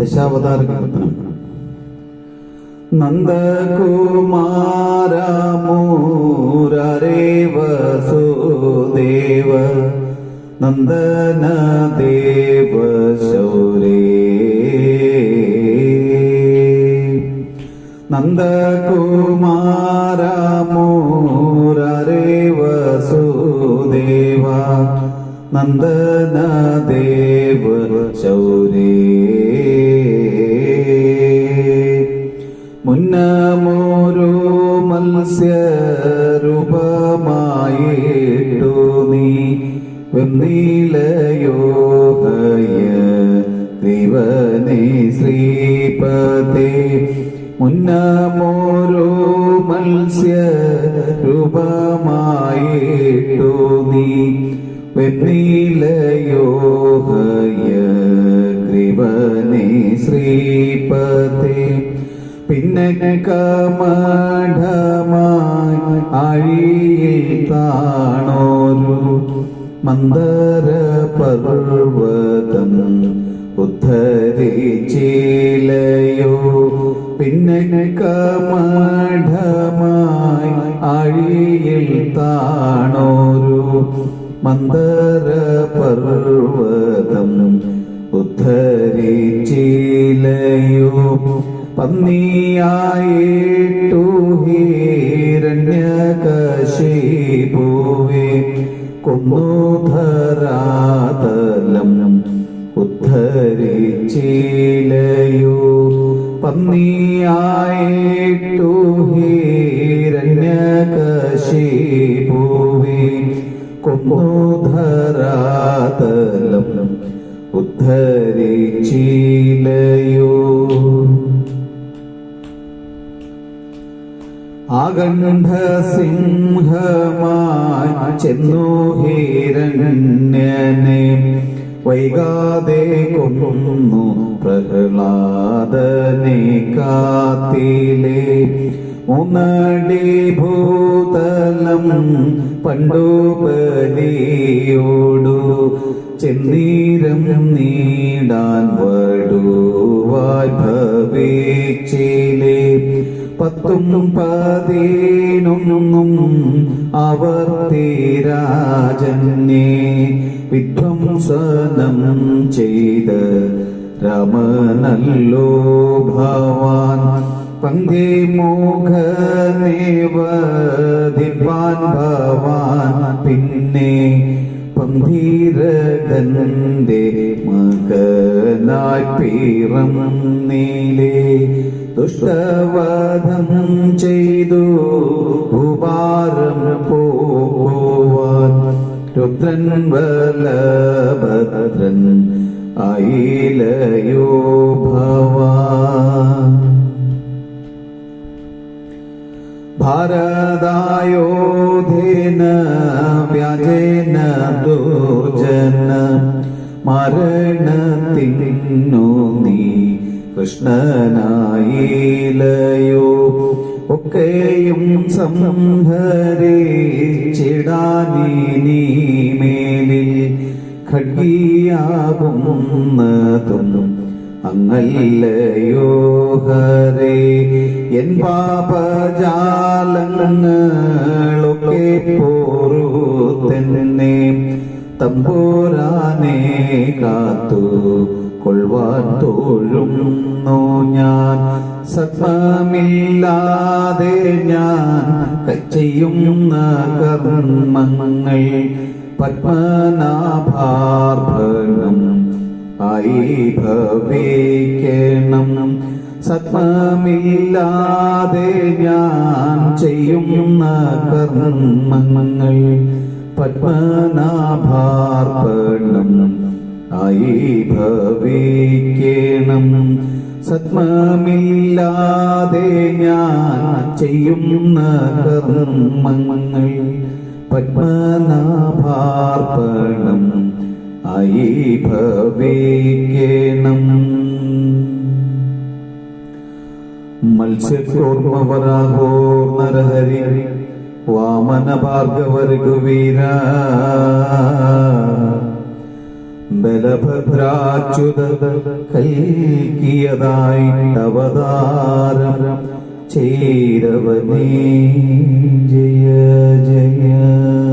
ദശാവതാര കീർത്തനം നന്ദകുമാരമൂരേ വസുദേവ നന്ദന ദേവ ശൗരേ നന്ദകുമാരമൂരേ വസുദേവ നന്ദന ദേവ ശൗരേ മുന്നമോരോ മത്സ്യരൂപമായിട്ടു നീ വെന്നീലയോ ഹയ ദൈവനേ ശ്രീപതേ മുന്നമോരോ മത്സ്യരൂപമായിട്ടു നീ വെന്നീലയോ ഹയ ഗ്രീവനേ ശ്രീപതേ പിന്നെ കമഠമായി അഴിയിൽ താണോരു മന്ദര പർവതം ഉദ്ധരിച്ചിലയോ പിന്നെ കമഠമായി അഴിയിൽ താണോരു മന്ദര പന്നിയായിട്ടു ഹിരണ്യകശിപുവേ കൊന്നുധരാതലം ഉദ്ധരിച്ചിലയോ. പന്നിയായിട്ടു ഹിരണ്യകശിപുവേ കൊന്നുധരാതലം ഉദ്ധരിച്ചിലയോ. ആകണ്ഠ സിംഹമായി ചെന്നു ഹീരണ്യനെ. വൈകാതെ കൊന്നു പ്രഹ്ലാദനെ കാത്തിലെ. ഉന്നടി ഭൂതലം പണ്ടു ബലിയോടു ചെന്നീരം നീടാൻ വടുവായി ഭവിച്ചിലേ പത്തും പതിനൊന്നും അവർ തീരാജന്നെ വിധ്വംസനം ചെയ്ത് രമനല്ലോ ഭവാൻ പങ്കേ മോഹനേവതിപ്പാൻ ഭവാൻ പിന്നെ പന്തീരകന്റെ മകനായി പീറം നീലേ ദുഷ്ടവധം ചെയ്തു. ഉപാരം പോവാൻ രുദ്രൻ ബലഭദ്രൻ അയിലയോ ഭവാ ഭാരതായോധേന വ്യാജേന ദുർജന മരണത്തിന്നു നീ കൃഷ്ണനായിലയോ ഒക്കെയും സംഹരിച്ചിടാനീ മേലിൽ ഖഡ്ഗിയാകുന്നതും അങ്ങല്ലയോ ഹരേ. എൻ പാപജാലങ്ങളൊക്കെ പോറുതെന്നെ തമ്പൂരാനെ കാത്തു കൊള്ളുവാൻ തോഴുന്നു ഞാൻ. സത്വമില്ലാതെ ഞാൻ ചെയ്യുന്ന കർമ്മങ്ങൾ പത്മനാഭാർഭണം ആയി ഭവിക്കണം. സത്വമില്ലാതെ ഞാൻ ചെയ്യുന്ന കർമ്മങ്ങൾ പത്മനാഭാർപ്പണം ആയി ഭവിക്കണം. സത്മമില്ലാതെ ഞാൻ ചെയ്യുന്ന കർമ്മങ്ങൾ പത്മനാഭാർപ്പണം ആയി ഭവിക്കണം. മത്സ്യക്കോർമ്മവരാഹോ നരഹരി വാമന ഭാർഗവ രഘുവീര ബലഭദ്രാച്യുത കൽക്കിയതായിട്ടവതാരം ചെയ്തവനീ ജയ ജയ.